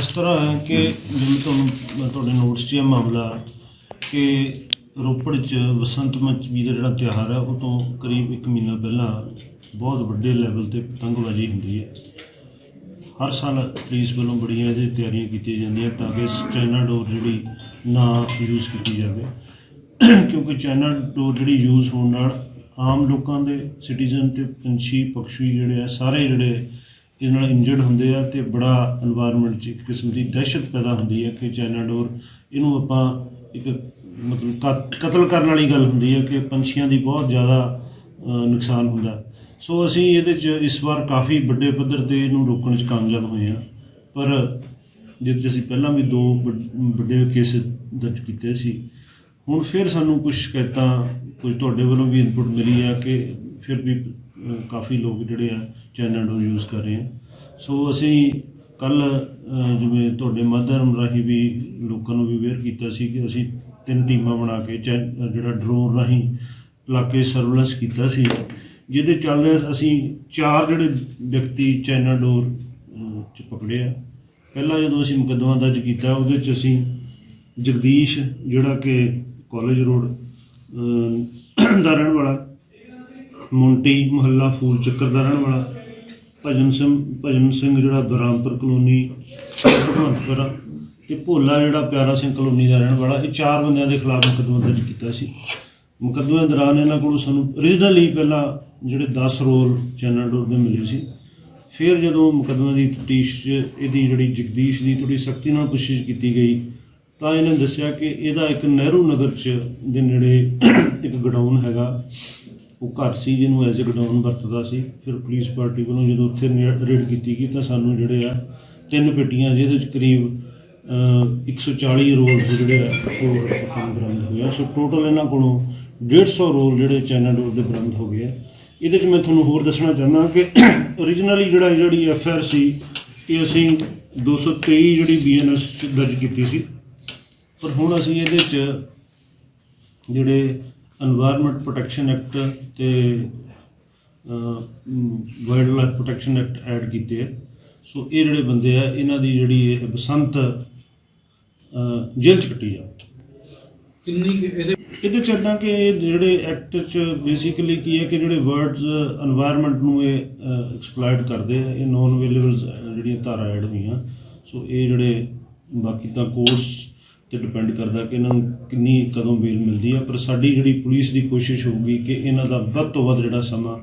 ਇਸ ਤਰ੍ਹਾਂ ਹੈ ਕਿ ਜਿਵੇਂ ਤੁਹਾਨੂੰ ਮੈਂ ਤੁਹਾਡੇ ਨੋਟਸ 'ਚ ਇਹ ਮਾਮਲਾ ਕਿ ਰੋਪੜ 'ਚ ਬਸੰਤ ਪੰਚਮੀ ਦਾ ਜਿਹੜਾ ਤਿਉਹਾਰ ਹੈ, ਉਹ ਤੋਂ ਕਰੀਬ 1 ਮਹੀਨਾ ਪਹਿਲਾਂ ਬਹੁਤ ਵੱਡੇ ਲੈਵਲ ਤੇ ਪਤੰਗਬਾਜ਼ੀ ਹੁੰਦੀ ਹੈ। ਹਰ ਸਾਲ ਪੁਲਿਸ ਵੱਲੋਂ ਬੜੀਆਂ ਇਹਦੀ ਤਿਆਰੀਆਂ ਕੀਤੀਆਂ ਜਾਂਦੀਆਂ ਤਾਂ ਕਿ ਚਾਈਨਾ ਡੋਰ ਜਿਹੜੀ ਨਾ ਯੂਜ਼ ਕੀਤੀ ਜਾਵੇ। ਕਿਉਂਕਿ ਚਾਈਨਾ ਡੋਰ ਜਿਹੜੀ ਯੂਜ਼ ਹੋਣ ਨਾਲ ਆਮ ਲੋਕਾਂ ਦੇ ਸਿਟੀਜ਼ਨ ਤੇ ਪੰਛੀ, ਪਕਸ਼ੀ ਜਿਹੜੇ ਆ, ਸਾਰੇ ਜਿਹੜੇ ਇਹਦੇ ਨਾਲ ਇੰਜਰਡ ਹੁੰਦੇ ਆ ਤੇ ਬੜਾ এনवायरमेंट 'ਚ ਇੱਕ ਕਿਸਮ ਦੀ ਦਹਿਸ਼ਤ ਪੈਦਾ ਹੁੰਦੀ ਹੈ ਕਿ ਚਾਈਨਾ ਡੋਰ ਇਹਨੂੰ ਆਪਾਂ ਇੱਕ ਮਤਲਬ ਕਤਲ ਕਰਨ ਵਾਲੀ ਗੱਲ ਹੁੰਦੀ ਹੈ ਕਿ ਪੰਛੀਆਂ ਦੀ ਬਹੁਤ ਜ਼ਿਆਦਾ ਨੁਕਸਾਨ ਹੁੰਦਾ। ਸੋ ਅਸੀਂ ਇਹਦੇ 'ਚ ਇਸ ਵਾਰ ਕਾਫੀ ਵੱਡੇ ਪੱਧਰ ਤੇ ਇਹਨੂੰ ਰੋਕਣ 'ਚ ਕਾਮਯਾਬ ਹੋਏ ਆ ਪਰ ਜਿਹਦੇ 'ਚ ਅਸੀਂ ਪਹਿਲਾਂ ਵੀ ਦੋ ਵੱਡੇ ਕੇਸ ਦਰਜ ਕੀਤੇ ਸੀ। ਹੁਣ ਫਿਰ ਸਾਨੂੰ ਕੁਝ ਸ਼ਿਕਾਇਤਾਂ ਕੁਝ ਤੁਹਾਡੇ ਵੱਲੋਂ ਵੀ ਇਨਪੁਟ ਮਿਲੀ ਆ ਕਿ ਫਿਰ ਵੀ ਕਾਫੀ ਲੋਕ ਜਿਹੜੇ ਆ ਚਾਈਨਾ ਡੋਰ ਯੂਜ਼ ਕਰ ਰਹੇ ਆ। ਸੋ ਅਸੀਂ ਕੱਲ ਜਿਵੇਂ ਤੁਹਾਡੇ ਮਾਧਿਅਮ ਰਾਹੀਂ ਵੀ ਲੋਕਾਂ ਨੂੰ ਵੀ ਅਵੇਅਰ ਕੀਤਾ ਸੀ ਕਿ ਅਸੀਂ ਤਿੰਨ ਟੀਮਾਂ ਬਣਾ ਕੇ ਚੈ- ਜਿਹੜਾ ਡਰੋਨ ਰਾਹੀਂ ਇਲਾਕੇ ਸਰਵਲੈਂਸ ਕੀਤਾ ਸੀ, ਜਿਹਦੇ ਚੱਲਦੇ ਅਸੀਂ ਚਾਰ ਜਿਹੜੇ ਵਿਅਕਤੀ ਚਾਈਨਾ ਡੋਰ ਚ ਪਕੜੇ ਆ। ਪਹਿਲਾਂ ਜਦੋਂ ਅਸੀਂ ਮੁਕੱਦਮਾ ਦਰਜ ਕੀਤਾ, ਉਹਦੇ ਚ ਅਸੀਂ ਜਗਦੀਸ਼ ਜਿਹੜਾ ਕਿ ਕਾਲਜ ਰੋਡ ਦਾ ਰਹਿਣ ਵਾਲਾ ਮੁੰਟੀ ਮੁਹੱਲਾ ਫੂਲ ਚੱਕਰ ਦਾ ਰਹਿਣ ਵਾਲਾ। ਭਜਨ ਸਿੰਘ ਭਜਨ ਸਿੰਘ ਜਿਹੜਾ ਬਰਾਮਪੁਰ ਕਲੋਨੀ ਭਗਵੰਤਪੁਰਾ ਤੇ ਭੋਲਾ ਜਿਹੜਾ ਪਿਆਰਾ ਸਿੰਘ ਕਲੋਨੀ ਦਾ ਰਹਿਣ ਵਾਲਾ, ਇਹ ਚਾਰ ਬੰਦਿਆਂ ਦੇ ਖਿਲਾਫ ਮੁਕੱਦਮਾ ਦਰਜ ਕੀਤਾ ਸੀ। ਮੁਕੱਦਮੇ ਦੌਰਾਨ ਇਹਨਾਂ ਕੋਲੋਂ ਸਾਨੂੰ originally ਪਹਿਲਾਂ ਜਿਹੜੇ 10 ਰੋਲ ਚੈਨਲ ਡੋਰ ਦੇ ਮਿਲੇ ਸੀ। ਫਿਰ ਜਦੋਂ ਮੁਕੱਦਮੇ ਦੀ ਤਫਤੀਸ਼ 'ਚ ਇਹਦੀ ਜਿਹੜੀ ਜਗਦੀਸ਼ ਦੀ ਥੋੜੀ ਸਖਤੀ ਨਾਲ ਕੋਸ਼ਿਸ਼ ਕੀਤੀ ਗਈ, ਤਾਂ ਇਹਨੇ ਦੱਸਿਆ ਕਿ ਇਹਦਾ ਇੱਕ ਨਹਿਰੂ ਨਗਰ 'ਚ ਦੇ ਨੇੜੇ ਇੱਕ ਗਡਾਊਨ ਹੈਗਾ। ਉਹ ਘਰ ਸੀ ਜਿਹਨੂੰ ਐਜ਼ ਅ ਗਡਾਊਨ ਵਰਤਦਾ ਸੀ। ਫਿਰ ਪੁਲਿਸ ਪਾਰਟੀ ਵੱਲੋਂ ਜਦੋਂ ਉੱਥੇ ਰੇਡ ਕੀਤੀ ਗਈ ਤਾਂ ਸਾਨੂੰ ਜਿਹੜੇ ਆ ਤਿੰਨ ਪੇਟੀਆਂ ਜਿਹਦੇ 'ਚ ਕਰੀਬ ਅ, 140 ਰੋਲਸ ਜਿਹੜੇ ਆ ਉਹ ਬਰਾਮਦ ਹੋਏ ਆ। ਸੋ ਟੋਟਲ ਇਹਨਾਂ ਕੋਲੋਂ 150 ਰੋਲ ਜਿਹੜੇ ਚਾਈਨਾ ਡੋਰ ਦੇ ਬਰਾਮਦ ਹੋ ਗਏ ਆ। ਇਹਦੇ 'ਚ ਮੈਂ ਤੁਹਾਨੂੰ ਹੋਰ ਦੱਸਣਾ ਚਾਹੁੰਦਾ ਕਿ originally ਜਿਹੜਾ ਜਿਹੜੀ ਐਫ ਆਰ ਸੀ ਇਹ ਅਸੀਂ 223 ਜਿਹੜੀ ਬੀਐਨਐਸ ਚ ਦਰਜ ਕੀਤੀ ਸੀ। ਪਰ ਹੁਣ ਅਸੀਂ ਇਹਦੇ 'ਚ ਜਿਹੜੇ এনवायरमेंट ਪ੍ਰੋਟੈਕਸ਼ਨ ਐਕਟ ਤੇ wildlife protection act add ਕੀਤੇ ਹੈ ਸੋ ਇਹ ਜਿਹੜੇ ਬੰਦੇ ਆ ਇਹਨਾਂ ਦੀ ਜਿਹੜੀ ਇਹ ਬਸੰਤ ਜੇਲ੍ਹ ਚ ਕੱਟੀ ਆ। ਕਿੰਨੀ ਇਹਦੇ ਇਹਦੇ ਚ ਇਦਾਂ ਕਿ ਜਿਹੜੇ ਐਕਟ ਚ ਬੇਸਿਕਲੀ ਕੀ ਹੈ ਕਿ ਜਿਹੜੇ ਵਰਡਸ এনवायरमेंट ਨੂੰ ਇਹ ਐਕਸਪਲੋਇਟ ਕਰਦੇ ਆ ਇਹ ਨੋਨ ਅਵੇਲੇਬਲ ਜਿਹੜੀਆਂ ਧਾਰਾ ਐਡ ਹੋਈਆਂ। ਸੋ ਇਹ ਜਿਹੜੇ ਬਾਕੀ ਤਾਂ ਕੋਰਸ ਤੇ ਡਿਪੈਂਡ ਕਰਦਾ ਕਿ ਇਹਨਾਂ ਨੂੰ ਕਿੰਨੀ ਕਦੋਂ ਬੇਲ ਮਿਲਦੀ ਆ। ਪਰ ਸਾਡੀ ਜਿਹੜੀ ਪੁਲਿਸ ਦੀ ਕੋਸ਼ਿਸ਼ ਹੋਊਗੀ ਕਿ ਇਹਨਾਂ ਦਾ ਵੱਧ ਤੋਂ ਵੱਧ ਜਿਹੜਾ ਸਮਾਂ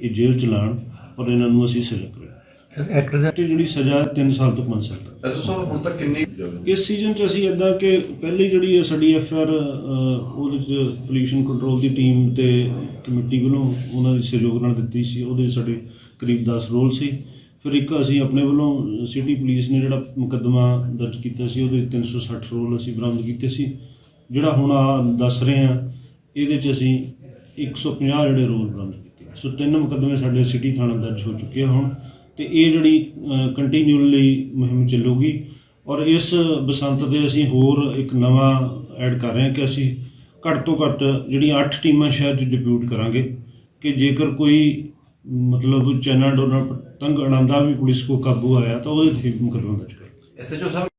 ਇਹ ਜੇਲ੍ਹ ਚ ਲਾਉਣ ਔਰ ਇਹਨਾਂ ਨੂੰ ਅਸੀਂ ਸਜ਼ਾ ਕਰੀਏ ਤੇ ਜਿਹੜੀ ਸਜ਼ਾ ਹੈ 3 ਸਾਲ ਤੋਂ 5 ਸਾਲ ਤੱਕ। ਐਸਓ ਸਾਹਿਬ ਹੁਣ ਤੱਕ ਕਿੰਨੀ ਇਸ ਸੀਜ਼ਨ 'ਚ ਅਸੀਂ ਇਦਾਂ ਕਿ ਪਹਿਲੀ ਜਿਹੜੀ ਹੈ ਸਾਡੀ ਐਫ ਆਰ ਉਹਦੇ 'ਚ ਪੋਲੂਸ਼ਨ ਕੰਟਰੋਲ ਦੀ ਟੀਮ ਤੇ ਕਮੇਟੀ ਵੱਲੋਂ ਉਹਨਾਂ ਦੇ ਸਹਿਯੋਗ ਨਾਲ ਦਿੱਤੀ ਸੀ। ਉਹਦੇ 'ਚ ਸਾਡੇ ਕਰੀਬ 10 ਰੋਲ ਸੀ। ਫਿਰ ਇੱਕ ਅਸੀਂ ਆਪਣੇ ਵੱਲੋਂ ਸਿਟੀ ਪੁਲਿਸ ਨੇ ਜਿਹੜਾ ਮੁਕੱਦਮਾ ਦਰਜ ਕੀਤਾ ਸੀ, ਉਹਦੇ 'ਚ 360 ਰੋਲ ਅਸੀਂ ਬਰਾਮਦ ਕੀਤੇ ਸੀ। ਜਿਹੜਾ ਹੁਣ ਆ ਦੱਸ ਰਹੇ ਆ ਇਹਦੇ 'ਚ ਅਸੀਂ 150 ਜਿਹੜੇ ਰੋਲ ਬਰਾਮਦ ਕੀਤੇ ਸੋ ਤਿੰਨ ਮੁਕੱਦਮੇ ਸਾਡੇ ਸਿਟੀ ਥਾਣਾ ਦਰਜ ਹੋ ਚੁੱਕੇ ਆ ਹੁਣ, ਤੇ ਇਹ ਜਿਹੜੀ ਕੰਟੀਨਿਊਲੀ ਮੁਹਿੰਮ ਚੱਲੂਗੀ। ਔਰ ਇਸ ਬਸੰਤ ਦੇ ਅਸੀਂ ਹੋਰ ਇੱਕ ਨਵਾਂ ਐਡ ਕਰ ਰਹੇ ਹਾਂ ਕਿ ਅਸੀਂ ਘੱਟ ਤੋਂ ਘੱਟ ਜਿਹੜੀਆਂ 8 ਟੀਮਾਂ ਸ਼ਹਿਰ 'ਚ ਡਿਪਿਊਟ ਕਰਾਂਗੇ, ਕਿ ਜੇਕਰ ਕੋਈ ਮਤਲਬ ਚਾਈਨਾ ਡੋਰ ਨਾਲ ਪਤੰਗ ਉਡਾਉਂਦਾ ਵੀ ਪੁਲਿਸ ਕੋ ਕਾਬੂ ਆਇਆ ਤਾਂ ਉਹਦੇ ਤੇ ਮੁਕੱਦਮਾ ਦਰਜ ਕਰਾਂਗੇ ਐਸਐਚਓ ਸਾਹਿਬ